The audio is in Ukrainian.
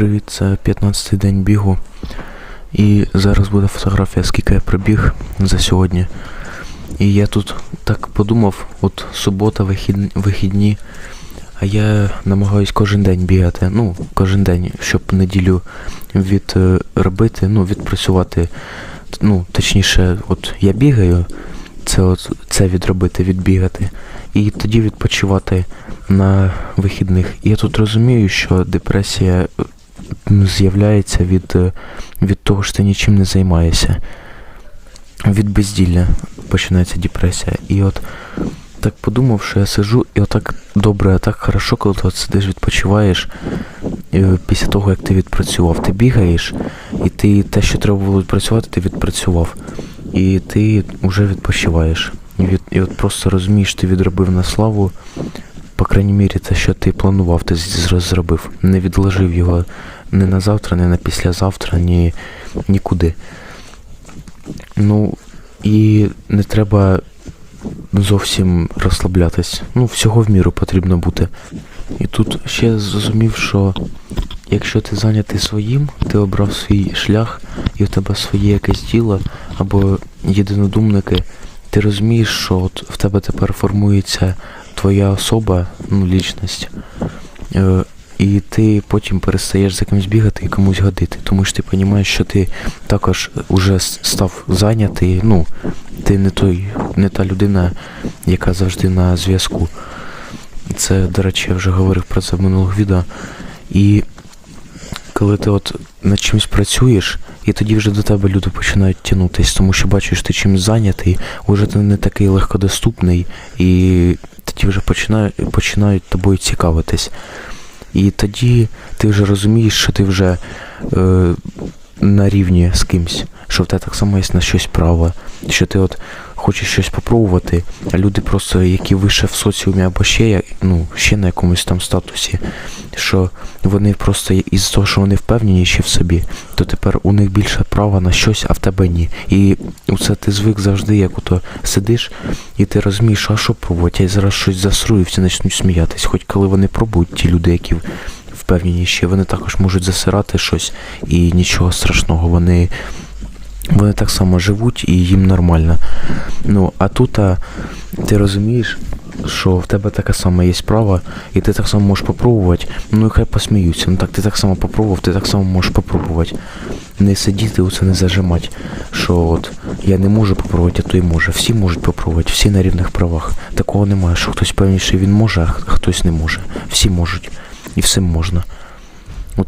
Привіт, це 15-й день бігу. І зараз буде фотографія, скільки я пробіг за сьогодні. І я тут так подумав, от субота, вихід... вихідні, а я намагаюсь кожен день бігати. Ну, кожен день, щоб неділю відробити, ну, відпрацювати. Ну, точніше, от я бігаю, це от це відробити, відбігати. І тоді відпочивати на вихідних. І я тут розумію, що депресія м, з'являється від, е, від того, що ти нічим не займаєшся. Від безділля починається депресія. І от так подумав, що я сижу, і отак добре, так хорошо, коли ти от сидиш, відпочиваєш е, після того, як ти відпрацював. Ти бігаєш, і ти те, що треба було відпрацювати, ти відпрацював. І ти вже відпочиваєш. І, від, і от просто розумієш, ти відробив на славу, по крайній мірі, те, що ти планував, ти зробив. Не відложив його ні на завтра, ні на післязавтра, ні нікуди. Ну, і не треба зовсім розслаблятись. Ну, всього в міру потрібно бути. І тут ще зрозумів, що якщо ти зайнятий своїм, ти обрав свій шлях, і в тебе своє якесь діло, або єдинодумники, ти розумієш, що от в тебе тепер формується твоя особа, ну, лічність. І ти потім перестаєш за кимось бігати і комусь годити, тому що ти розумієш, що ти також уже став зайнятий, ну, ти не той, не та людина, яка завжди на зв'язку. Це, до речі, я вже говорив про це в минулих відео. І коли ти от над чимось працюєш, і тоді вже до тебе люди починають тягнутись, тому що бачиш, ти чимось зайнятий, уже ти не такий легкодоступний, і тоді вже починають, починають тобою цікавитись. І тоді ти вже розумієш, що ти вже е, на рівні з кимсь, що в тебе так само є на щось право, що ти от хочеш щось попробувати, а люди просто, які вище в соціумі або ще, ну, ще на якомусь там статусі, що вони просто із того, що вони впевненіші в собі, то тепер у них більше права на щось, а в тебе ні. І оце ти звик завжди, як ото сидиш, і ти розумієш, а що пробувати, я зараз щось засрую, всі почнуть сміятись. Хоч коли вони пробують, ті люди, які впевненіші, вони також можуть засирати щось, і нічого страшного, вони. Вони так само живуть і їм нормально. Ну, а тут а, ти розумієш, що в тебе таке саме є право, і ти так само можеш попробувати. Ну і хай посміються. Ну так ти так само попробував, ти так само можеш попробувати. Не сидіти у це не зажимати. Що от я не можу попробувати, а той може. Всі можуть попробувати, всі на рівних правах. Такого немає, що хтось певніший він може, а хтось не може. Всі можуть. І всім можна.